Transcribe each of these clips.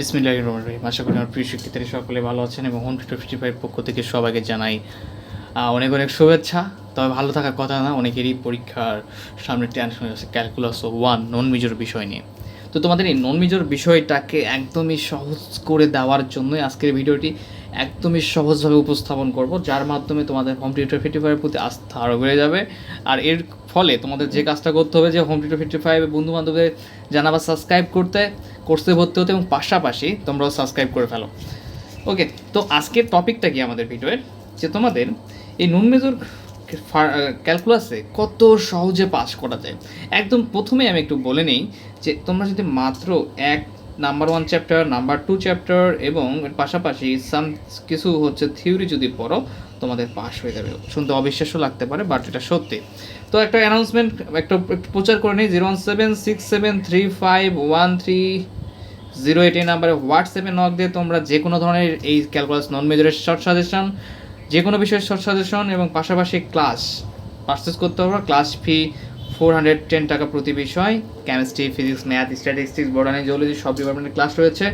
বিসমিল্লাহ রহমান রহিম আশা করি আমার প্রিয় শিক্ষার্থীরা সকলে ভালো আছেন এবং হোম টিউটর ফিফটি ফাইভ পক্ষ থেকে সবাইকে জানাই অনেক অনেক শুভেচ্ছা। তবে ভালো থাকার কথা না, অনেকেরই পরীক্ষার সামনে টেনশন আছে ক্যালকুলাস ও ওয়ান নন মেজর বিষয় নিয়ে। তো তোমাদের এই নন মেজর বিষয়টাকে একদমই সহজ করে দেওয়ার জন্যই আজকের ভিডিওটি একদমই সহজভাবে উপস্থাপন করব, যার মাধ্যমে তোমাদের হোম ফিফটি ফাইভের প্রতি আস্থা আরও বেড়ে যাবে। আর এর ফলে তোমাদের যে কাজটা করতে হবে যে হোম টিউটর ফিফটি ফাইভ বন্ধু বান্ধবদের জানাবা সাবস্ক্রাইব করতে কোর্সে ভর্তি হতে এবং পাশাপাশি তোমরাও সাবস্ক্রাইব করে ফেলো। ওকে তো আজকের টপিকটা কি আমাদের ভিডিওর যে তোমাদের এই নুন মেজর ক্যালকুলাসে কত সহজে পাস করা যায়? একদম প্রথমে আমি একটু বলে নিই যে তোমরা যদি মাত্র এক number one chapter number two chapter এবং পাশাপাশি সাম কিছু হচ্ছে থিওরি যদি পড়ো তোমাদের পাশ হয়ে যাবে। শুনতে অবিশ্বাস্য লাগতে পারে বাট এটা সত্যি। তো একটা অ্যানাউন্সমেন্ট একটা প্রচার করে নিই zero one seven six seven three five one three zero eight এই নাম্বারে হোয়াটসঅ্যাপে নক দিয়ে তোমরা যে কোনো ধরনের এই ক্যালকুলাস নন মেজরের শর্ট সাজেশন যে কোনো বিষয়ের শর্ট সাজেশন এবং পাশাপাশি ক্লাস পারচেস করতে পারো। Class fee four hundred ten টাকা প্রতি বিষয়। Chemistry physics math statistics botany geology সব ডিপার্টমেন্টের ক্লাস রয়েছে।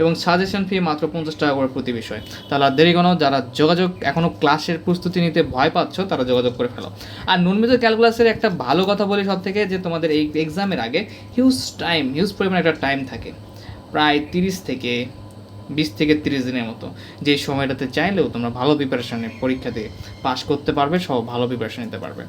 এবং সাজেশন ফি মাত্র পঞ্চাশ টাকা করে প্রতি বিষয়। তাহলে দেরি কোনো? যারা যোগাযোগ এখনও ক্লাসের প্রস্তুতি নিতে ভয় পাচ্ছ, তারা যোগাযোগ করে ফেলো। আর নুন মেজর ক্যালকুলাসের একটা ভালো কথা বলি সব থেকে, যে তোমাদের এই এক্সামের আগে হিউজ টাইম হিউজ পরিমাণে একটা টাইম থাকে। প্রায় তিরিশ থেকে বিশ থেকে তিরিশ দিনের মতো। যে সময়টাতে চাইলেও তোমরা ভালো প্রিপারেশনে পরীক্ষা দিয়ে পাশ করতে পারবে সব ভালো প্রিপারেশন নিতে পারবে।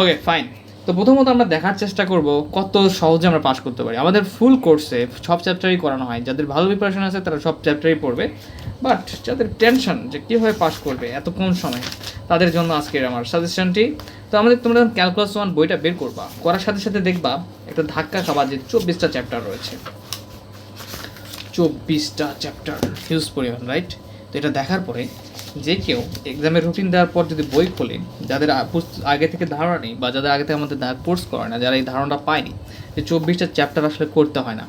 ওকে ফাইন তো প্রথমত আমরা দেখার চেষ্টা করব কত সহজে আমরা পাশ করতে পারি। আমাদের ফুল কোর্সে সব চ্যাপ্টারই করানো হয়। যাদের ভালো প্রিপারেশন আছে তারা সব চ্যাপ্টারই পড়বে। বাট যাদের টেনশন যে কীভাবে পাশ করবে, এত কম সময়, তাদের জন্য আজকের আমার সাজেশনটি তো আমাদের তোমরা যখন ক্যালকুলাস ওয়ান বইটা বের করবা, করার সাথে সাথে দেখবা একটা ধাক্কা খাবার যে চব্বিশটা চ্যাপ্টার রয়েছে। চব্বিশটা চ্যাপ্টার হিউজ পরিমাণ রাইট তো এটা দেখার পরে যে কেউ এক্সামের রুটিন দেওয়ার পর যদি বই খোলে, যাদের আগে থেকে ধারণা নেই বা যাদের আগে থেকে আমাদের কোর্স করে না, যারা এই ধারণাটা পায়নি, যে চব্বিশটা চ্যাপ্টার আসলে করতে হয় না।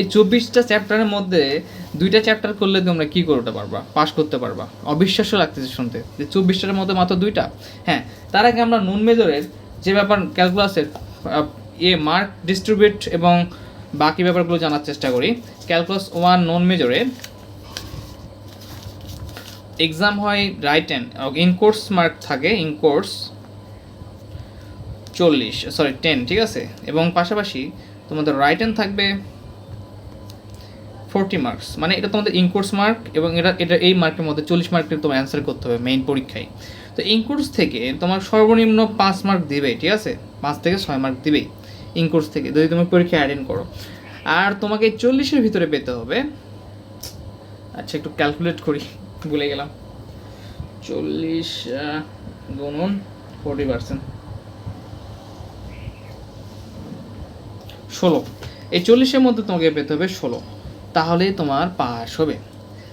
এই চব্বিশটা চ্যাপ্টারের মধ্যে দুইটা চ্যাপ্টার করলে তোমরা কী করতে পারবা? পাস করতে পারবা। অবিশ্বাস্য লাগতেছে শুনতে। যে চব্বিশটার মধ্যে মাত্র দুইটা? হ্যাঁ তার আগে আমরা নুন মেজরের যে ব্যাপার ক্যালকুলাসের এ মার্ক ডিস্ট্রিবিউট এবং বাকি ব্যাপারগুলো জানার চেষ্টা করি। ক্যালকুলাস ওয়ান নন মেজরে এক্সাম হয় right and in course mark থাকে ইন কোর্স চল্লিশ সরি টেন ঠিক আছে? এবং পাশাপাশি তোমাদের রাইট অ্যান্ড থাকবে ফোরটি মার্কস মানে এটা তোমাদের ইনকোর্স মার্ক এবং এটা এটা এই মার্কের মধ্যে চল্লিশ মার্কের তোমার অ্যান্সার করতে হবে মেইন পরীক্ষায়। তো ইনকোর্স থেকে তোমার সর্বনিম্ন পাঁচ মার্ক দিবে ঠিক আছে? পাঁচ থেকে ছয় মার্ক দিবেই ইনকোর্স থেকে, যদি তুমি পরীক্ষা অ্যাটেন্ড করো। আর তোমাকে চল্লিশের ভিতরে পেতে হবে আচ্ছা একটু ক্যালকুলেট করি। ভুলে গেলাম। চল্লিশ গুণন ফোরটি পার্সেন্ট ষোলো। এই চল্লিশের মধ্যে তোমাকে পেতে হবে ষোলো। তাহলে তোমার পাস হবে।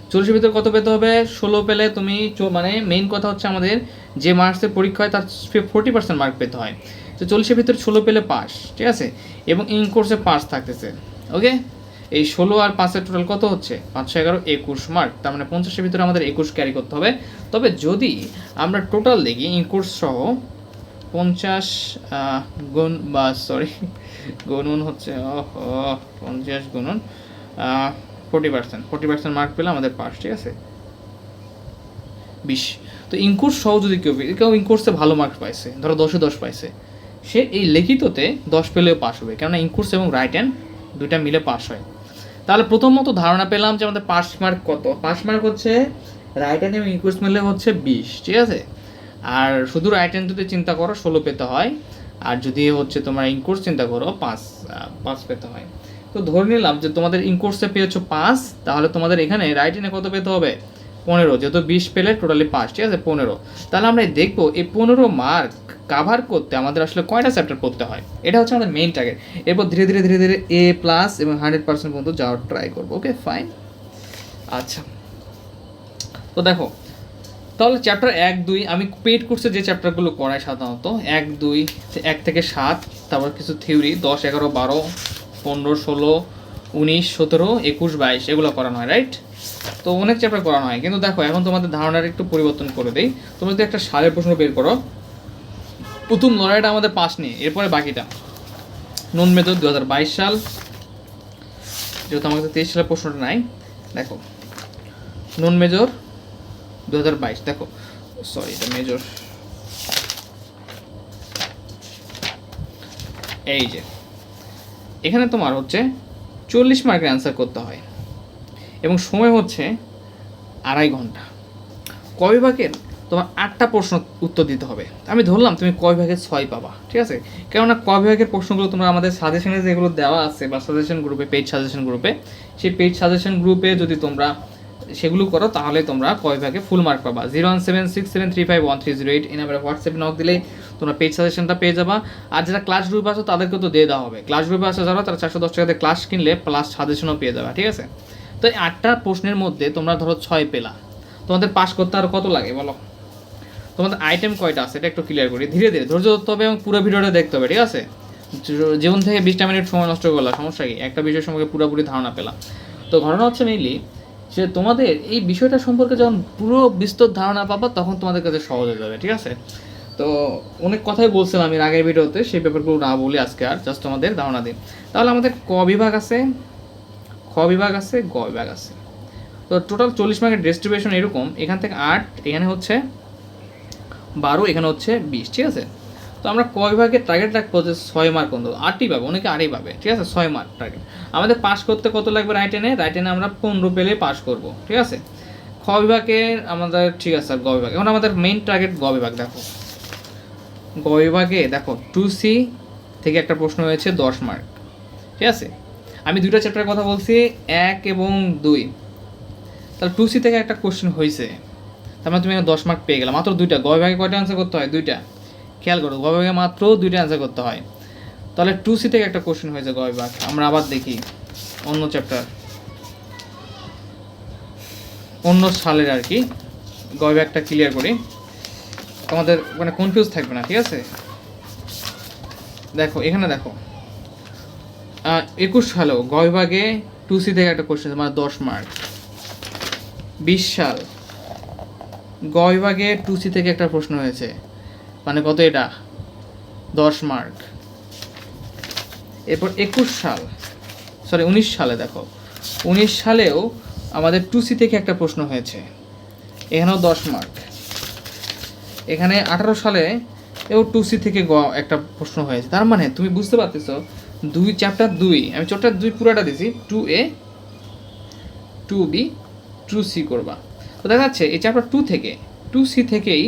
চল্লিশের ভিতরে কত পেতে হবে? ষোলো পেলে তুমি মানে মেইন কথা হচ্ছে আমাদের যে মার্কসের পরীক্ষা হয় তার ফোর্টি পার্সেন্ট মার্ক পেতে হয়। তো চল্লিশের ভিতরে ষোলো পেলে পাস ঠিক আছে? এবং ইন কোর্সে পাস থাকতেছে ওকে এই ষোলো আর পাঁচের টোটাল কত হচ্ছে? পাঁচশো এগারো, একুশ মার্ক তার মানে পঞ্চাশের ভিতরে আমাদের একুশ ক্যারি করতে হবে। তবে যদি আমরা টোটাল দেখি কোর্স সহ পঞ্চাশ গুণ বা সরি গুণন হচ্ছে পঞ্চাশ গুণন forty percent forty percent mark পেলে আমাদের পাস ঠিক আছে? বিশ। তো ইনকোর্স সহ যদি কেউ কেউ ইনকোর্সে ভালো মার্কস পাইছে, ধরো দশে দশ পাইছে, সে এই লিখিততে দশ পেলেও পাস হবে। কেননা ইনকোর্স এবং রাইট হ্যান্ড দুইটা মিলে পাস হয়। তাহলে প্রথমত ধারণা পেলাম যে আমাদের পাস মার্ক কত? পাস মার্ক হচ্ছে রাইট হ্যান্ড এবং ইনকোর্স মিলে হচ্ছে বিশ, ঠিক আছে? আর শুধু রাইট হ্যান্ড যদি চিন্তা করো, ষোলো পেতে হয়। আর যদি হচ্ছে তোমার ইনকোর্স চিন্তা করো, পাঁচ পাঁচ পেতে হয়। তো ধরে নিলাম যে তোমাদের ইনকোর্সে পেয়েছ পাঁচ, তাহলে তোমাদের এখানে রাইট হ্যান্ডে কত পেতে হবে? পনেরো, যেহেতু বিশ পেলে টোটালি পাঁচ, ঠিক আছে? পনেরো। তাহলে আমরা দেখব, এই পনেরো মার্ক কাভার করতে আমাদের আসলে কয়টা চ্যাপ্টার পড়তে হয়? এটা হচ্ছে আমাদের মেইন টার্গেট এরপর ধীরে ধীরে ধীরে ধীরে এ প্লাস এবং হান্ড্রেড পার্সেন্ট পর্যন্ত যাওয়ার ট্রাই করব ওকে ফাইন আচ্ছা। তো দেখো, তাহলে চ্যাপ্টার এক, দুই, আমি পেড কোর্সে যে চ্যাপ্টারগুলো করাই সাধারণত, এক, দুই, এক থেকে সাত, তারপর কিছু থিওরি দশ, এগারো, বারো, পনেরো, ষোলো, উনিশ, সতেরো, একুশ, বাইশ, এগুলো করানো হয় রাইট তো অনেক চ্যাপ্টার করানো হয়। কিন্তু দেখো, এখন তোমাদের ধারণার একটু পরিবর্তন করে দেই। তোমরা যদি একটা সালের প্রশ্ন বের করো, প্রথম লড়াইটা আমাদের পাস নিয়ে এরপরে বাকিটা। নন মেথড দু সাল, যেহেতু আমাদের তেইশ সালের প্রশ্নটা নাই, দেখো। নন মেজর দু হাজার বাইশ, দেখো। সরি এটা মেজর এই যে, এখানে তোমার হচ্ছে চল্লিশ মার্কের অ্যান্সার করতে হয়। এবং সময় হচ্ছে আড়াই ঘণ্টা। কয় বিভাগের তোমার আটটা প্রশ্ন উত্তর দিতে হবে। আমি ধরলাম তুমি কয় বিভাগের ছয় পাবা, ঠিক আছে? কেননা কয় বিভাগের প্রশ্নগুলো তোমরা আমাদের সাজেশনে যেগুলো দেওয়া আছে বা সাজেশন গ্রুপে পেজ সাজেশন গ্রুপে সেই পেজ সাজেশন গ্রুপে যদি তোমরা সেগুলো করো, তাহলে তোমরা কয় ভাগে ফুল মার্ক পাবা। Zero one seven six seven three five one three zero eight এই নাম্বারে হোয়াটসঅ্যাপে নক দিলেই তোমরা পেজ সাজেশনটা পেয়ে যাবা। আর যারা ক্লাস গ্রুপে আছো তাদেরকে তো দিয়ে দেওয়া হবে। ক্লাস গ্রুপে আসা যারা, তারা চারশো দশ টাকাতে ক্লাস কিনলে প্লাস সাজেশনও পেয়ে যাবে, ঠিক আছে? তো এই আটটা প্রশ্নের মধ্যে তোমরা ধরো ছয় পেলা। তোমাদের পাস করতে আর কত লাগে বলো? তোমাদের আইটেম কয়টা আছে এটা একটু ক্লিয়ার করি। ধীরে ধীরে ধৈর্য ধরতে হবে এবং পুরো ভিডিওটা দেখতে হবে, ঠিক আছে? জীবন থেকে বিশটা মিনিট সময় নষ্ট করলাম সমস্যা কি? একটা বিষয় সম্পর্কে পুরোপুরি ধারণা পেলাম তো ঘটনা হচ্ছে মেইনলি যে তোমাদের এই বিষয়টা সম্পর্কে যখন পুরো বিস্তর ধারণা পাবা, তখন তোমাদের কাছে সহজ হয়ে যাবে, ঠিক আছে? তো অনেক কথাই বলছিলাম আমি আগের ভিডিওতে, সেই ব্যাপারগুলো না বলি আজকে আর জাস্ট তোমাদের ধারণা দিন তাহলে আমাদের ক বিভাগ আছে? খ বিভাগ আছে, গ বিভাগ আছে। তো টোটাল চল্লিশ মার্কের ডিস্ট্রিবিউশন এরকম, এখান থেকে আট, এখানে হচ্ছে বারো, এখানে হচ্ছে বিশ, ঠিক আছে? তো আমরা ক বিভাগের টার্গেট রাখব যে ছয় মার্ক পর্যন্ত। আটই পাবে, অনেকে আটই পাবে, ঠিক আছে? ছয় মার্ক টার্গেট আমাদের পাস করতে কত লাগবে রাইটেনে রাইটেনে আমরা পনেরো পেলে পাস করব, ঠিক আছে? খ বিভাগের আমাদের, ঠিক আছে স্যার গ বিভাগ। এখন আমাদের মেইন টার্গেট গ বিভাগ, দেখো। গ বিভাগে, দেখো টু সি থেকে একটা প্রশ্ন হয়েছে দশ মার্ক ঠিক আছে? আমি দুইটা চ্যাপ্টারের কথা বলছি, এক এবং দুই। তাহলে টু সি থেকে একটা কোশ্চেন হয়েছে তার মানে তুমি দশ মার্ক পেয়ে গেলে, মাত্র দুইটা। গ বিভাগে কয়টা অ্যান্সার করতে হয়? দুইটা। খেয়াল করো গ বিভাগে মাত্র দুইটা অ্যান্সার করতে হয়। তাহলে টু সি থেকে একটা কোশ্চেন হয়েছে গ বিভাগ আমরা আবার দেখি অন্য চ্যাপ্টার অন্য সালের আর কি। গ বিভাগটা ক্লিয়ার করি। তোমাদের মানে কনফিউজ থাকবে না, ঠিক আছে? দেখো, এখানে দেখো। একুশ সালেও গ টু সি থেকে একটা কোশ্চেন মানে দশ মার্ক বিশ সাল গ টু সি থেকে একটা প্রশ্ন হয়েছে মানে কত এটা? দশ মার্ক এরপর একুশ সাল সরি উনিশ সালে দেখো, উনিশ সালেও আমাদের টু সি থেকে একটা প্রশ্ন হয়েছে, এখানেও দশ মার্ক এখানে আঠারো সালে এও টু সি থেকে গ একটা প্রশ্ন হয়েছে, তার মানে তুমি বুঝতে পারতেছ দুই চ্যাপ্টার দুই, আমি চ্যাপ্টার দুই পুরাটা দিছি two A two B two C করবা। তো দেখা যাচ্ছে, এই চ্যাপ্টার টু থেকে টু সি থেকেই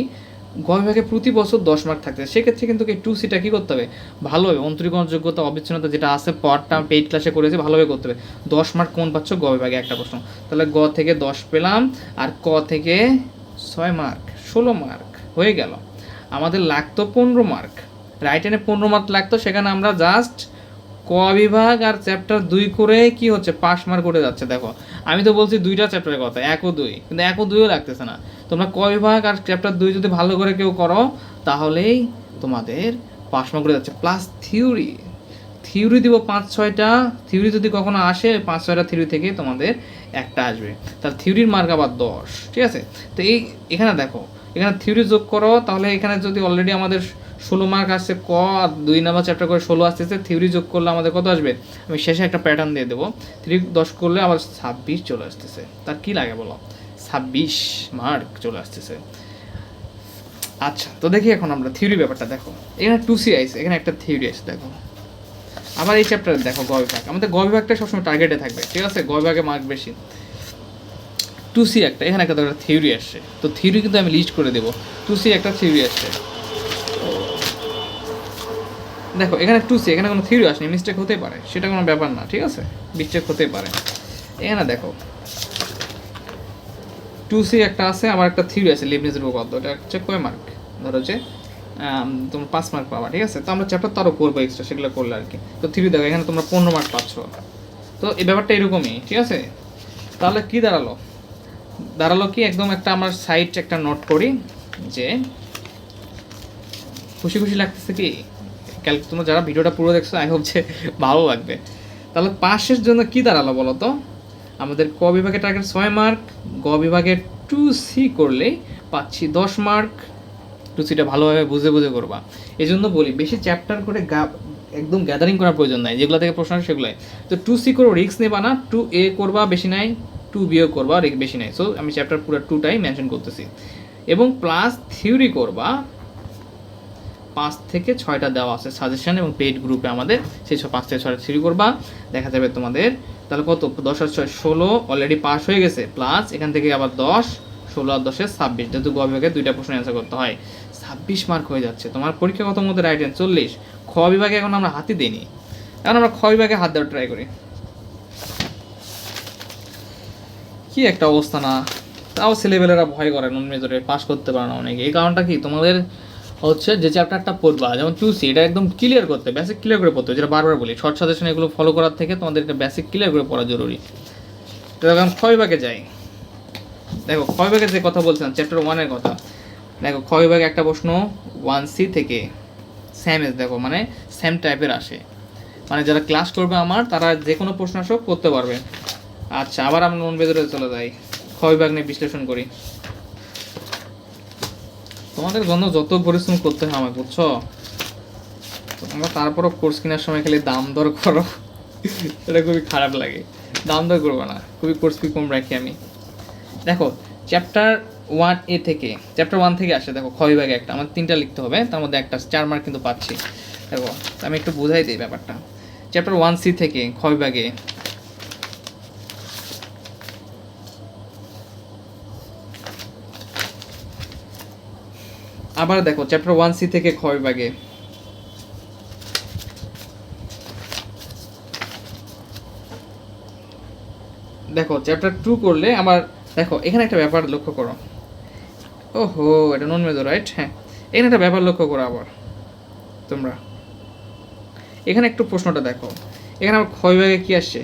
গ প্রতি বছর দশ মার্ক থাকতে সেক্ষেত্রে কিন্তু এই টু সিটা কী করতে হবে? ভালোভাবে অন্তরীকরণ যোগ্যতা অবিচ্ছিন্নতা যেটা আছে পরটা পেইড ক্লাসে করেছে, ভালোভাবে করতে হবে। দশ মার্ক কোন পাচ্ছ? গ একটা প্রশ্ন। তাহলে গ থেকে দশ পেলাম, আর ক থেকে ছয় মার্ক ষোলো মার্ক হয়ে গেল। আমাদের লাগতো পনেরো মার্ক রাইট এনে পনেরো মার্ক লাগতো, সেখানে আমরা জাস্ট ক বিভাগ আর চ্যাপ্টার দুই করে কি হচ্ছে? পাস মার্ক করে যাচ্ছে, দেখো। আমি তো বলছি দুইটা চ্যাপ্টারের কথা, এক ও দুই। কিন্তু এক ও দুইও লাগতেছে না। তোমরা ক বিভাগ আর চ্যাপ্টার দুই যদি ভালো করে কেউ করো, তাহলেই তোমাদের পাস মার্ক করে যাচ্ছে। প্লাস থিওরি থিওরি দিব পাঁচ ছয়টা। থিওরি যদি কখনো আসে, পাঁচ ছয়টা থিওরি থেকে তোমাদের একটা আসবে। তাহলে থিওরির মার্ক আবার দশ, ঠিক আছে? তো এই এখানে দেখো, এখানে থিওরি যোগ করো, তাহলে এখানে যদি অলরেডি আমাদের ষোলো মার্ক আসছে, ক, দুই নাম্বার চ্যাপ্টার করে ষোলো আসতেছে থিওরি যোগ করলে আমাদের কত আসবে? আমি শেষে একটা প্যাটার্ন দিয়ে দেবো। থ্রি দশ করলে আবার ছাব্বিশ চলে আসতেছে। তার কি লাগে বলো? ছাব্বিশ মার্ক চলে আসতেছে। আচ্ছা তো দেখি এখন আমরা থিওরি ব্যাপারটা দেখো। এখানে টু সি আইস এখানে একটা থিওরি আছে, দেখো। আবার এই চ্যাপ্টারে দেখো, গ বিভাগ। আমাদের গ বিভাগটা সবসময় টার্গেটে থাকবে, ঠিক আছে? গ বিভাগে মার্ক বেশি। টু সি একটা, এখানে একটা একটা থিওরি আসছে। তো থিওরি কিন্তু আমি লিস্ট করে দেবো। টু সি একটা থিওরি আসছে। দেখো, এখানে টু সি এখানে কোনো থিওরি আসেনি মিস্টেক হতে পারে, সেটা কোনো ব্যাপার না, ঠিক আছে? মিস্টেক হতে পারে। এখানে দেখো টু সি একটা আছে, আবার একটা থিওরি আছে লিবনিজের উপপাদ্য, এটা হচ্ছে কয় মার্ক ধরো যে তোমরা পাঁচ মার্ক পাবা, ঠিক আছে? তো আমরা চ্যাপ্টার তারও করব এক্সট্রা সেগুলো করলে আর কি। তো থিওরি দেখো, এখানে তোমরা পনেরো মার্ক পাচ্ছ। তো এই ব্যাপারটা এরকমই, ঠিক আছে? তাহলে কি দাঁড়াল? দাঁড়াল কি, একদম একটা আমার সাইট একটা নোট করি যে, খুশি খুশি লাগতেছে কি? ক্যাল তোমরা যারা ভিডিওটা পুরো দেখছ আই হোপ যে ভালো লাগবে। তাহলে পাশের জন্য কি দাঁড়াল বলো তো? আমাদের ক বিভাগে টার্গেট ছয় মার্ক গ বিভাগে টু সি করলেই পাচ্ছি দশ মার্ক টু সিটা ভালোভাবে বুঝে বুঝে করবা। এই জন্য বলি, বেশি চ্যাপ্টার করে গা, একদম গ্যাদারিং করার প্রয়োজন নাই। যেগুলো থেকে প্রশ্ন সেগুলোই। তো টু সি করো রিক্স নেবা না। টু এ করবা বেশি নাই টু বিও করবা রিক্স বেশি নাই। সো আমি চ্যাপ্টার পুরো টুটাই মেনশন করতেছি। এবং প্লাস থিওরি করবা পাঁচ থেকে ছয়টা দেওয়া আছে সাজেশন এবং পেইড গ্রুপে আমাদের সেই সব পাঁচ থেকে ছয়টা থিওরি করবা। দেখা যাবে তোমাদের তাহলে কত? দশ আর ছয়, ষোলো অলরেডি পাস হয়ে গেছে। প্লাস এখান থেকে আবার দশ, ষোলো আর দশে ছাব্বিশ। যেহেতু গ বিভাগে দুইটা প্রশ্ন অ্যান্সার করতে হয়। ছাব্বিশ মার্ক হয়ে যাচ্ছে। তোমার পরীক্ষা কত মধ্যে রাইট চল্লিশ। খ বিভাগে এখন আমরা হাতই দিইনি। এখন আমরা খ বিভাগে হাত দেওয়ার ট্রাই করি। কি একটা অবস্থা না। তাও ছেলেবেলেরা ভয় করে নন মেজরে পাস করতে পারে না অনেকে। এই কারণটা কি? তোমাদের হচ্ছে যে চ্যাপ্টারটা পড়বা, যেমন চুসি এটা একদম ক্লিয়ার করতে বেসিক ক্লিয়ার করে পড়তে, যেটা বারবার বলি শর্ট সাজেশন এগুলো ফলো করার থেকে তোমাদের এটা বেসিক ক্লিয়ার করে পড়া জরুরি। এখন ক্ষয় ভাগে যাই। দেখো, ক্ষয় যে কথা বলছিলাম চ্যাপ্টার ওয়ানের কথা, দেখো, ক্ষয় ভাগে একটা প্রশ্ন ওয়ান সি থেকে স্যাম এস দেখো মানে স্যাম টাইপের আসে। মানে যারা ক্লাস করবে আমার, তারা যে কোনো প্রশ্ন আসুক, করতে পারবে। আচ্ছা আবার আমরা নন বেদরে চলে যাই। ক্ষয় ভাগ নিয়ে বিশ্লেষণ করি। তোমাদের জন্য যত পরিশ্রম করতে হয় আমাকে বুঝছ? তোমরা তারপরও কোর্স কেনার সময় খালি দাম দর করো। এটা খুবই খারাপ লাগে। দাম দর করব না, খুবই কোর্স ফি কম রাখি আমি। দেখো চ্যাপ্টার ওয়ান এ থেকে চ্যাপ্টার ওয়ান থেকে আসে, দেখো, ক্ষয় ভাগে একটা, আমার তিনটা লিখতে হবে, তার মধ্যে একটা চার মার্ক কিন্তু পাচ্ছি। দেখো, আমি একটু বোঝাই দিই ব্যাপারটা। চ্যাপ্টার ওয়ান সি থেকে ক্ষয় ভাগে আবার দেখো চ্যাপ্টার ওয়ান সি থেকে খ বিভাগে। দেখো চ্যাপ্টার টু করলে আমার, দেখো, এখানে একটা ব্যাপার লক্ষ্য করো। ওহো, এটা নন মেজর রাইট হ্যাঁ এখানে একটা ব্যাপার লক্ষ্য করো আবার, তোমরা। এখানে একটু প্রশ্নটা দেখো। এখানে আমার খ বিভাগে কি আসছে?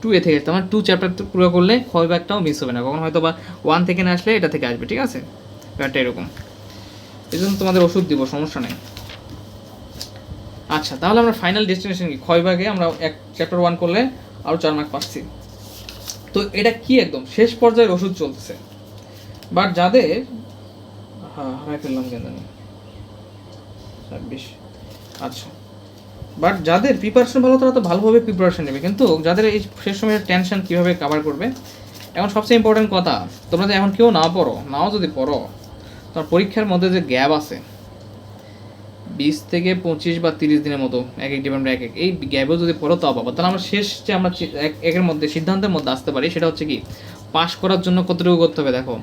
টু এ থেকে তোমার টু চ্যাপ্টার পুরো করলে খ বিভাগটাও মিস হবে না। কখন হয়তো বা ওয়ান থেকে না আসলে এটা থেকে আসবে, ঠিক আছে? ব্যাপারটা এরকম। এই জন্য তোমাদের ওষুধ দিব, সমস্যা নেই। আচ্ছা তাহলে আমরা ফাইনাল ডেস্টিনেশন কি? ক্ষয় ভাগে আমরা এক চ্যাপ্টার ওয়ান করলে আরও চার মার্ক পাচ্ছি। তো এটা কি একদম? শেষ পর্যায়ের ওষুধ চলতেছে। বাট যাদের হ্যাঁ হারাই ফেললাম কেন জানি। ছাব্বিশ। আচ্ছা। বাট যাদের প্রিপারেশন ভালো, তারা তো ভালোভাবে প্রিপারেশন নেবে। কিন্তু যাদের এই শেষ সময়ের টেনশন কীভাবে কাভার করবে? এখন সবচেয়ে ইম্পর্টেন্ট কথা, তোমরা যে এখন কেউ না পড়ো, নাও যদি পড়ো। তোমার পরীক্ষার মধ্যে যে গ্যাপ আছে, বিশ থেকে পঁচিশ বা তিরিশ দিনের মতো, এক এক ডিপার্টমেন্ট এক এক, এই গ্যাপেও যদি পড়ো তাও পাবো। তাহলে আমরা শেষ যে আমরা এক- একের মধ্যে, সিদ্ধান্তের মধ্যে আসতে পারি, সেটা হচ্ছে কি পাস করার জন্য কতটুকু করতে হবে দেখো।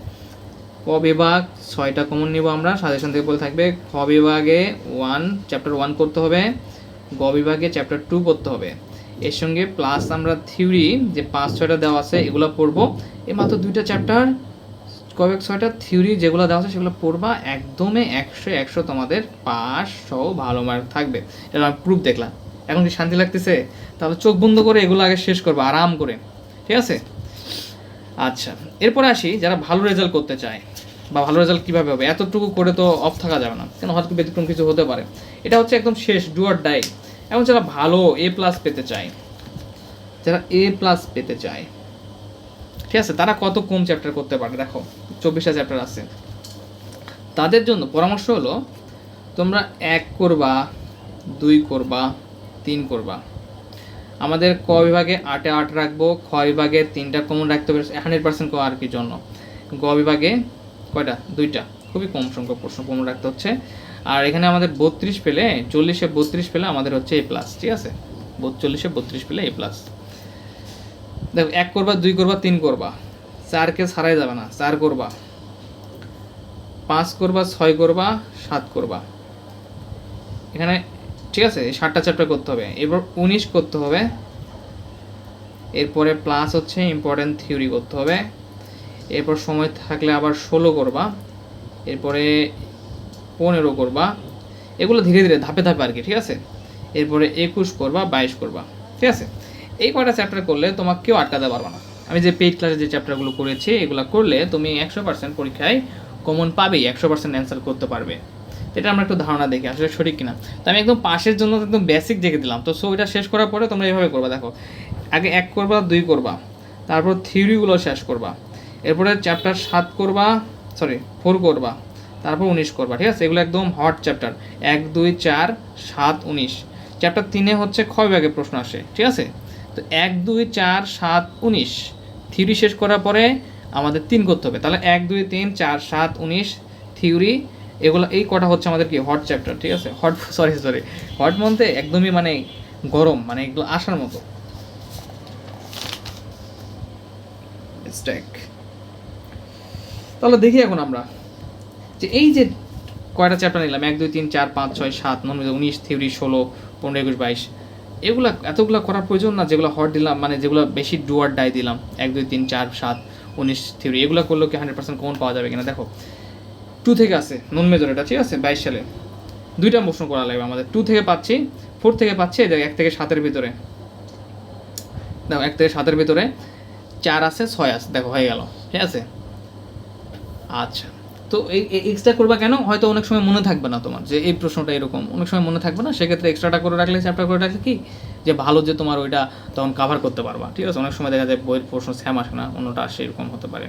ক বিভাগ, ছয়টা কমন নিব আমরা সাজেশন থেকে বলে থাকবে, খ বিভাগে ওয়ান চ্যাপ্টার ওয়ান করতে হবে, গ বিভাগে চ্যাপ্টার টু করতে হবে। এর সঙ্গে প্লাস আমরা থিওরি যে পাঁচ, ছয়টা দেওয়া আছে, এগুলো পড়ব। এই মাত্র দুইটা চ্যাপ্টার কয়েক ছয়টা থিওরি যেগুলো দেওয়া আছে সেগুলো পড়বা একদমই একশো একশো তোমাদের পাস সহ ভালো মার্ক থাকবে। এটা আমি প্রুফ দেখলাম এখন কি শান্তি লাগতেছে? তাহলে চোখ বন্ধ করে এগুলো আগে শেষ করব, আরাম করে। ঠিক আছে? আচ্ছা এরপরে আসি, যারা ভালো রেজাল্ট করতে চায়, বা ভালো রেজাল্ট কীভাবে হবে? এতটুকু করে তো অফ থাকা যাবে না। কেন? হয়তো ব্যতিক্রম কিছু হতে পারে। এটা হচ্ছে একদম শেষ ডুয়ার ডাই এখন যারা ভালো এ প্লাস পেতে চায়, যারা এ প্লাস পেতে চায়, ঠিক আছে? তারা কত কম চ্যাপ্টার করতে পারে? দেখো। চব্বিশটা চ্যাপ্টার আছে। তাদের জন্য পরামর্শ হলো, তোমরা এক করবা, দুই করবা, তিন করবা। আমাদের ক বিভাগে আটে আট রাখব, খ বিভাগে তিনটা কমন রাখতে হবে হান্ড্রেড পার্সেন্ট ক আর কি জন্য। গ বিভাগে কয়টা? দুইটা। খুবই কম সংখ্যক প্রশ্ন কমন রাখতে হচ্ছে। আর এখানে আমাদের বত্রিশ পেলে, চল্লিশে বত্রিশ পেলে আমাদের হচ্ছে এ প্লাস ঠিক আছে? চল্লিশে বত্রিশ পেলে এ প্লাস দেখো, এক করবা, দুই করবা, তিন করবা। চারকে ছাড়াই যাবে না, চার করবা। পাঁচ করবা, ছয় করবা, সাত করবা। এখানে ঠিক আছে সাতটা চ্যাপ্টার করতে হবে। এবার উনিশ করতে হবে। এরপরে প্লাস হচ্ছে ইম্পর্টেন্ট থিওরি করতে হবে। এরপর সময় থাকলে আবার ষোলো করবা। এরপরে পনেরো করবা। এগুলো ধীরে ধীরে, ধাপে ধাপে আর কি, ঠিক আছে? এরপরে একুশ করবা, বাইশ করবা, ঠিক আছে? এই কয়টা চ্যাপ্টার করলে তোমাকে কেউ আটকাতে পারবে না। আমি যে পেইড ক্লাসে যে চ্যাপ্টারগুলো করেছি, এগুলো করলে তুমি একশো পার্সেন্ট পরীক্ষায় কমন পাবেই, একশো পার্সেন্ট অ্যান্সার করতে পারবে। এটা আমরা একটু ধারণা দেখি, আসলে সঠিক কিনা। তো আমি একদম পাশের জন্য একদম বেসিক দেখে দিলাম। তো সো এটা শেষ করার পরে তোমরা এইভাবে করবা, দেখো। আগে এক করবা, দুই করবা। তারপর থিওরিগুলো শেষ করবা। এরপরে চ্যাপ্টার সাত করবা সরি ফোর করবা। তারপর উনিশ করবা, ঠিক আছে? এগুলো একদম হট চ্যাপ্টার এক, দুই, চার, সাত, উনিশ। চ্যাপ্টার তিনে হচ্ছে ক্ষয় বিভাগের প্রশ্ন আসে, ঠিক আছে? তো এক, দুই, চার, সাত, উনিশ। থিওরি শেষ করার পরে আমাদের তিন করতে হবে। তাহলে এক, দুই, তিন, চার, সাত, উনিশ থিওরি। এগুলো এই কটা হচ্ছে আমাদের কি? হট চ্যাপ্টার ঠিক আছে? হট সরি সরি হট মধ্যে একদমই মানে গরম মানে এগুলো আসার মতো। তাহলে দেখি এখন আমরা যে এই যে কয়টা চ্যাপ্টার নিলাম? এক, দুই, তিন, চার, পাঁচ, ছয়, সাত নন উনিশ, থিওরি, ষোলো, পনেরো, একুশ, বাইশ। এগুলা এতগুলো করার প্রয়োজন না, যেগুলো হট দিলাম মানে যেগুলো বেশি ডুয়ার ডাই দিলাম, এক, দুই, তিন, চার, সাত, উনিশ থিওরি এগুলো করলেও কি হান্ড্রেড পার্সেন্ট কমন পাওয়া যাবে কিনা? দেখো টু থেকে আছে নন মেজর এটা, ঠিক আছে? বাইশ সালে। দুইটা প্রশ্ন করা লাগবে আমাদের। টু থেকে পাচ্ছি ফোর থেকে পাচ্ছি এক থেকে সাতের ভিতরে। দেখো, এক থেকে সাতের ভিতরে, চার আছে, ছয় আছে, দেখো, হয়ে গেল, ঠিক আছে? আচ্ছা। তো এই এক্সট্রা করবা কেন? হয়তো অনেক সময় মনে থাকবে না তোমার যে এই প্রশ্নটা এরকম। অনেক সময় মনে থাকবে না, সেক্ষেত্রে এক্সট্রাটা করে রাখলে চ্যাপ্টার করে রাখলে কি? যে ভালো যে তোমার ওইটা তখন কাভার করতে পারবা, ঠিক আছে? অনেক সময় দেখা যায় বইয়ের প্রশ্ন স্যাম আসে না, অন্যটা আসে, এরকম হতে পারে।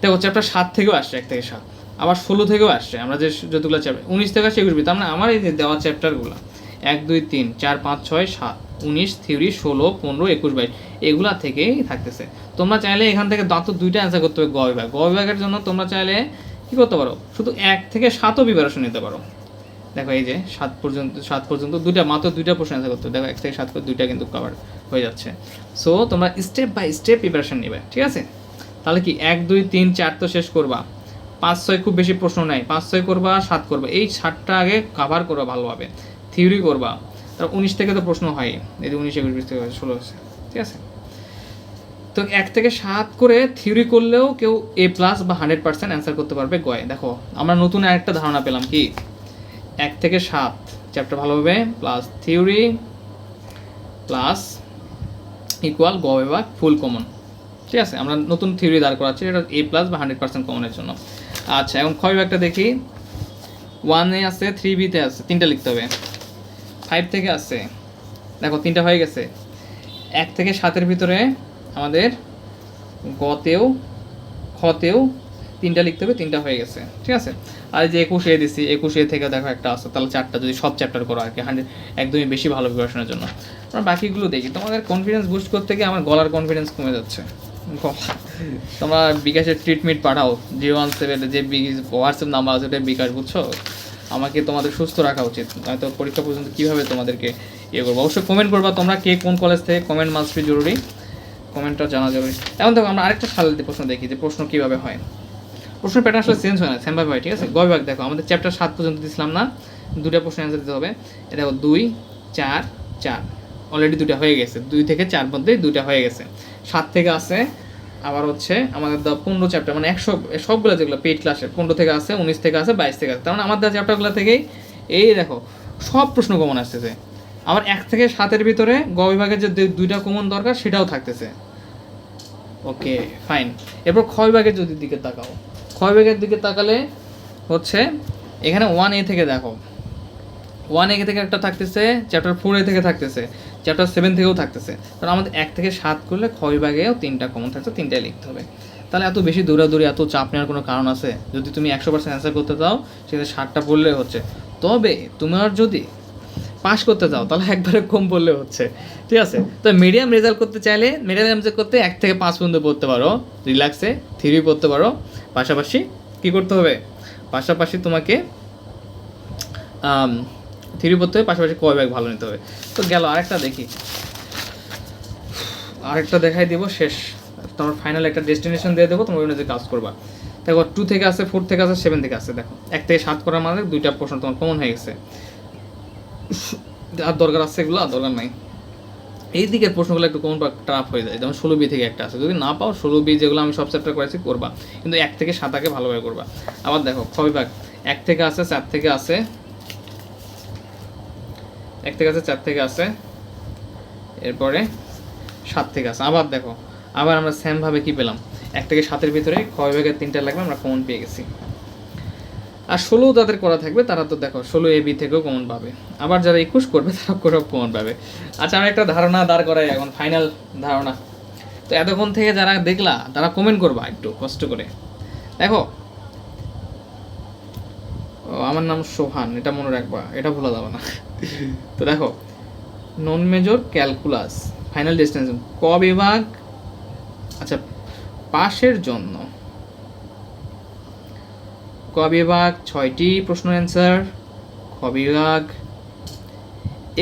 দেখো চ্যাপ্টার সাত থেকেও আসছে, এক থেকে সাত। আবার ষোলো থেকেও আসছে, আমরা যে যতগুলো চ্যাপ্টার উনিশ থেকে আসছে, একুশ তার মানে আমার এই যে দেওয়া চ্যাপ্টারগুলো এক, দুই, তিন, চার, পাঁচ, ছয়, সাত। উনিশ থিওরি ষোলো, পনেরো, একুশ বাইশ, এগুলা থেকেই থাকতেছে। তোমরা চাইলে এখান থেকে দাঁত দুইটা অ্যান্সার করতে হবে গ বিভাগ। গ বিভাগের জন্য তোমরা চাইলে কী করতে পারো? শুধু এক থেকে সাতও প্রিপারেশন নিতে পারো। দেখো এই যে সাত পর্যন্ত সাত পর্যন্ত দুইটা, মাত্র দুইটা প্রশ্ন অ্যান্সার করতে হবে। দেখো এক থেকে সাত করে দুইটা কিন্তু কভার হয়ে যাচ্ছে। সো তোমরা স্টেপ বাই স্টেপ প্রিপারেশন নেবে, ঠিক আছে? তাহলে কি এক, দুই, তিন, চার তো শেষ করবা। পাঁচ, ছয় খুব বেশি প্রশ্ন নাই। পাঁচ, ছয় করবা, সাত করবা। এই সাতটা আগে কাভার করবা ভালোভাবে। থিওরি করবা। তার উনিশ থেকে তো প্রশ্ন হয় এই যে উনিশ, একুশ, বিশ থেকে ষোলো ঠিক আছে? তো এক থেকে সাত করে থিওরি করলেও কেউ এ প্লাস বা হান্ড্রেড পার্সেন্ট অ্যান্সার করতে পারবে গয়। দেখো, আমরা নতুন একটা ধারণা পেলাম কি? এক থেকে সাত চ্যাপ্টার ভালোভাবে প্লাস থিওরি প্লাস ইকুয়াল গ বিভাগ ফুল কমন ঠিক আছে? আমরা নতুন থিওরি দাঁড় করাচ্ছি, এটা এ প্লাস বা হান্ড্রেড পার্সেন্ট কমনের জন্য। আচ্ছা এখন ক্ষয় একটা দেখি। ওয়ানে আছে থ্রি বিতে আছে, তিনটা লিখতে হবে। ফাইভ থেকে আছে। দেখো, তিনটা হয়ে গেছে। এক থেকে সাতের ভিতরে আমাদের গতেও খতেও তিনটা লিখতে হবে, তিনটা হয়ে গেছে। ঠিক আছে? আর যে একুশে দিছি, একুশে থেকে দেখো একটা আছে, তাহলে চারটা যদি সব চ্যাপ্টার করো আর কি, হান্ড্রেড, একদমই বেশি ভালো প্রিপারেশনের জন্য। আমরা বাকিগুলো দেখি। তোমাদের কনফিডেন্স বুস্ট করতে গিয়ে আমার গলার কনফিডেন্স কমে যাচ্ছে। তোমরা বিকাশের ট্রিটমেন্ট পাঠাও। জিরো ওয়ান সেভেন যে হোয়াটসঅ্যাপ নাম্বার আছে, ওটা বিকাশ, বুঝছ? আমাকে তোমাদের সুস্থ রাখা উচিত। হয়তো পরীক্ষা পর্যন্ত কীভাবে তোমাদেরকে ইয়ে করব? অবশ্যই কমেন্ট করবা তোমরা কে কোন কলেজ থেকে কমেন্ট মাস্ট জরুরি। কমেন্টটা জানা জরুরি। এখন দেখো, আমরা আরেকটা সাল প্রশ্ন দেখি যে প্রশ্ন কীভাবে হয়। প্রশ্ন প্যাটার্ন আসলে চেঞ্জ হয় না সেমভাবে হয়, ঠিক আছে? গ দেখো, আমাদের চ্যাপ্টার সাত পর্যন্ত দিছিলাম না। দুটা প্রশ্ন অ্যান্সার দিতে হবে। দেখো, দুই, চার চার। অলরেডি দুটা হয়ে গেছে। দুই থেকে চার মধ্যে দুইটা হয়ে গেছে। সাত থেকে আছে আবার হচ্ছে আমাদের দেওয়া পনেরো চ্যাপ্টার মানে একশো, সবগুলো যেগুলো পেইড ক্লাসের পনেরো থেকে আছে, উনিশ থেকে আছে, বাইশ থেকে আছে। তার মানে আমার চ্যাপ্টারগুলো থেকেই এই দেখো, সব প্রশ্ন কমন আসতেছে। আবার এক থেকে সাতের ভিতরে গ বিভাগের যে দুই- দুইটা কমন দরকার, সেটাও থাকতেছে। ওকে ফাইন এরপর ক্ষয় বিভাগের যদি দিকে তাকাও। ক্ষয় বিভাগের দিকে তাকালে হচ্ছে এখানে ওয়ান এ থেকে দেখো। ওয়ান এ থেকে একটা থাকতেছে চ্যাপ্টার ফোর এ থেকে থাকতেছে চ্যাপ্টার সেভেন থেকেও থাকতেছে। কারণ আমাদের এক থেকে সাত করলে ক্ষয় বিভাগেও তিনটা কমন থাকছে, তিনটাই লিখতে হবে। তাহলে এত বেশি দৌড়াদৌড়ি, এত চাপ নেওয়ার কোনো কারণ আছে? যদি তুমি একশো পার্সেন্ট অ্যান্সার করতে চাও, সেক্ষেত্রে ষাটটা পড়লে হচ্ছে। তবে তোমার যদি পাস করতে চাও, তাহলে একবারে কম পড়লে হচ্ছে। ঠিক আছে? তো মিডিয়াম রেজাল্ট করতে চাইলে মিডিয়াম রেজাল্ট করতে এক থেকে পাঁচ পর্যন্ত পড়তে পারো। রিল্যাক্সে থ্রি পড়তে পারো। পাশাপাশি কী করতে হবে? পাশাপাশি তোমাকে থ্রি পড়তে হবে, পাশাপাশি কয় ব্যাগ ভালো নিতে হবে। তো গেল, আরেকটা দেখি। আরেকটা দেখাই দেবো, শেষ। তোমার ফাইনাল একটা ডেস্টিনেশন দিয়ে দেবো, তোমার অনুযায়ী কাজ করবা। দেখো টু থেকে আছে ফোর থেকে আছে সেভেন থেকে আছে, দেখো। এক থেকে সাত করার মানে দুইটা প্রশ্ন তোমার কমন হয়ে গেছে। আর দরকার আছে এগুলো, আর দরকার নাই। এই দিকের প্রশ্নগুলো একটু কোন টাফ হয়ে যায়, যেমন ষোলো বি থেকে একটা আছে। যদি না পাও, ষোলো বি যেগুলো আমি সব চ্যাপ্টার করেছি, করবা। কিন্তু এক থেকে সাতাকে ভালোভাবে করবা। আবার দেখো, খ বিভাগ। এক থেকে আছে, চার থেকে আছে এক থেকে চার থেকে আছে। এরপরে সাত থেকে আছে। আবার দেখো, আবার আমরা সেমভাবে কি পেলাম? এক থেকে সাতের ভিতরে খ বিভাগের তিনটা লাগবে, আমরা কমন পেয়ে গেছি। আর ষোলো যাদের করা থাকবে, তারা তো দেখো, ষোলো এ বি থেকেও কমন পাবে। আবার যারা একুশ করবে, তারা করে কমন পাবে। আচ্ছা আমি একটা ধারণা দাঁড় করাই এখন ফাইনাল ধারণা। তো এতক্ষণ থেকে যারা দেখলা, তারা কমেন্ট করবা একটু, কষ্ট করে। দেখো আমার নাম সোহান, এটা মনে রাখবা, এটা ভোলা যাবে না। তো দেখো non major calculus final destination ক বিভাগ আচ্ছা পাশের জন্য ক বিভাগ ছয়টি প্রশ্ন অ্যান্সার খ বিভাগ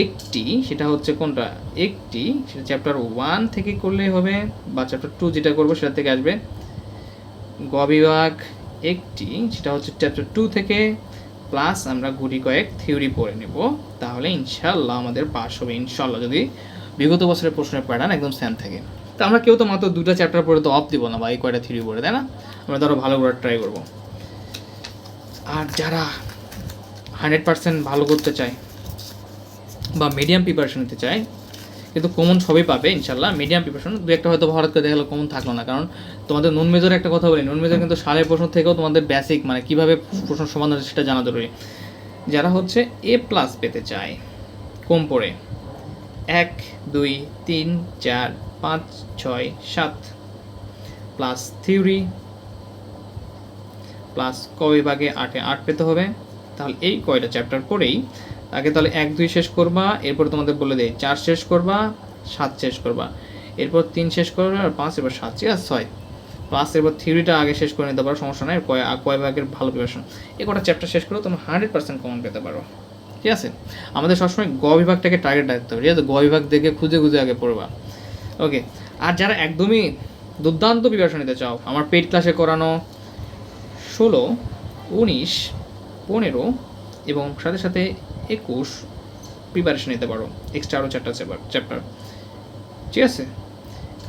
একটি, সেটা হচ্ছে কোনটা? একটি, সেটা চ্যাপ্টার ওয়ান থেকে করলেই হবে, বা চ্যাপ্টার টু যেটা করব সেটা থেকে আসবে। গ বিভাগ একটি, সেটা হচ্ছে চ্যাপ্টার টু থেকে প্লাস আমরা গুটি কয়েক থিওরি পড়ে নেব। তাহলে ইনশাল্লাহ আমাদের পাস হবে। ইনশাল্লাহ যদি বিগত বছরের প্রশ্নের প্যাটার্ন একদম সেম থাকে। তো আমরা কেউ তো মাত্র দুটো চ্যাপ্টার পড়ে তো অফ দিব না বা এই কয়টা থিওরি পড়ে, তাই না? আমরা ধরো ভালো করে ট্রাই করব। আর যারা হান্ড্রেড পার্সেন্ট ভালো করতে চায় বা মিডিয়াম প্রিপারেশন নিতে চায় কিন্তু কমন সবই পাবে, ইনশাল্লাহ। মিডিয়াম প্রিপারেশন দু একটা হয়তো হঠাৎ করে দেখা গেলো কমন থাকল না। কারণ তোমাদের নন মেজর একটা কথা বলি, নন মেজর কিন্তু সালের প্রশ্ন থেকেও তোমাদের বেসিক মানে কীভাবে প্রশ্ন সমাধান সেটা জানা জরুরি। যারা হচ্ছে এ প্লাস পেতে চায়, কম পড়ে, এক, দুই, তিন, চার, পাঁচ, ছয়, সাত প্লাস থিওরি প্লাস ক বিভাগে আটে আট পেতে হবে। তাহলে এই কয়টা চ্যাপ্টার পড়েই আগে তাহলে এক, দুই শেষ করবা, এরপর তোমাদের বলে দেয় চার শেষ করবা, সাত শেষ করবা। এরপর তিন শেষ করবে আর পাঁচ, এরপর সাত আছে? ছয়। প্লাস এরপর থিওরিটা আগে শেষ করে নিতে পারো, সমস্যা নাই, কয় কয় ভাগের ভালো প্রিপারেশন এই কটা চ্যাপ্টার শেষ করে তোমরা হান্ড্রেড পার্সেন্ট কমন পেতে পারো, ঠিক আছে? আমাদের সবসময় গ বিভাগটাকে টার্গেট রাখতে হবে, ঠিক আছে? গ বিভাগ দেখে খুঁজে খুঁজে আগে পড়বা। ওকে আর যারা একদমই দুর্দান্ত প্রিপারেশন নিতে চাও, আমার পেড ক্লাসে করানো, ষোলো, উনিশ, পনেরো এবং সাথে সাথে একুশ প্রিপারেশন নিতে পারো। এক্সট্রা আরও চারটা চ্যাপ্টার ঠিক আছে?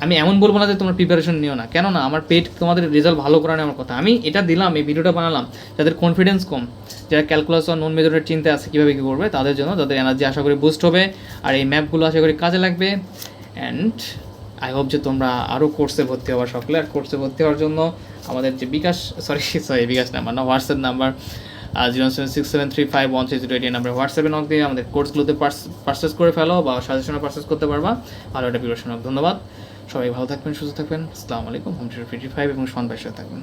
আমি এমন বলব না যে তোমরা প্রিপারেশন নিও না। কেন না আমার পেট তোমাদের রেজাল্ট ভালো করা আমার কথা। আমি এটা দিলাম, এই ভিডিওটা বানালাম। যাদের কনফিডেন্স কম, যারা ক্যালকুলাস নন মেজরের চিন্তা আছে, কীভাবে কী করবে, তাদের জন্য তাদের এনার্জি আশা করি বুস্ট হবে, আর এই ম্যাপগুলো আশা করি কাজে লাগবে। অ্যান্ড আই হোপ যে তোমরা আরও কোর্সে ভর্তি হওয়ার সকলে আর কোর্সে ভর্তি হওয়ার জন্য আমাদের যে bKash sorry sorry bKash number না WhatsApp number zero seven six seven three five one three zero eight number হোয়াটসঅ্যাপে নক দিয়ে আমাদের কোর্সগুলোতে পার্সেস করে ফেলো বা সাজেশনও পার্সেস করতে পারবা। ভালো একটা বিবেচনা ধন্যবাদ। সবাই ভালো থাকবেন, সুস্থ থাকবেন। আসসালামু আলাইকুম। হোম ফিফটি ফাইভ এবং সন্ধ্যায় থাকবেন।